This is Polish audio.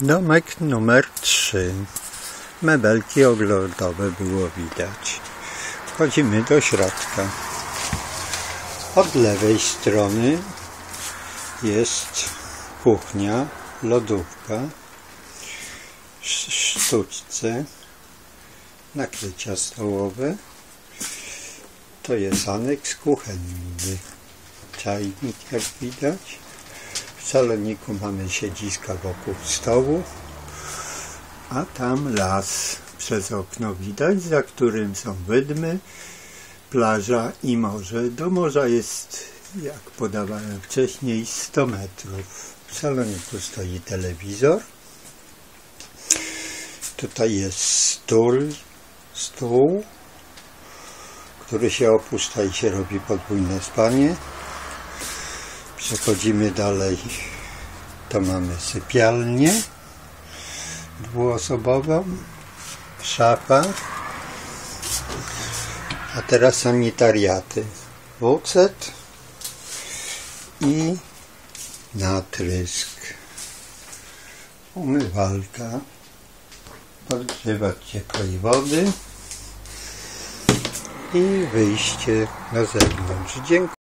Domek numer 3. Mebelki ogrodowe było widać. Wchodzimy do środka. Od lewej strony jest kuchnia, lodówka, sz- sztuczce, nakrycia stołowe. To jest aneks kuchenny. Czajnik jak widać. W saloniku mamy siedziska wokół stołu, a tam las przez okno widać, za którym są wydmy, plaża i morze. Do morza jest, jak podawałem wcześniej, 100 metrów. W saloniku stoi telewizor. Tutaj jest stół, stół, który się opuszcza i się robi podwójne spanie. Przechodzimy dalej. To mamy sypialnię dwuosobową, szafa, a teraz sanitariaty. WC i natrysk. Umywalka. Podgrzewać ciepłej wody i wyjście na zewnątrz. Dziękuję.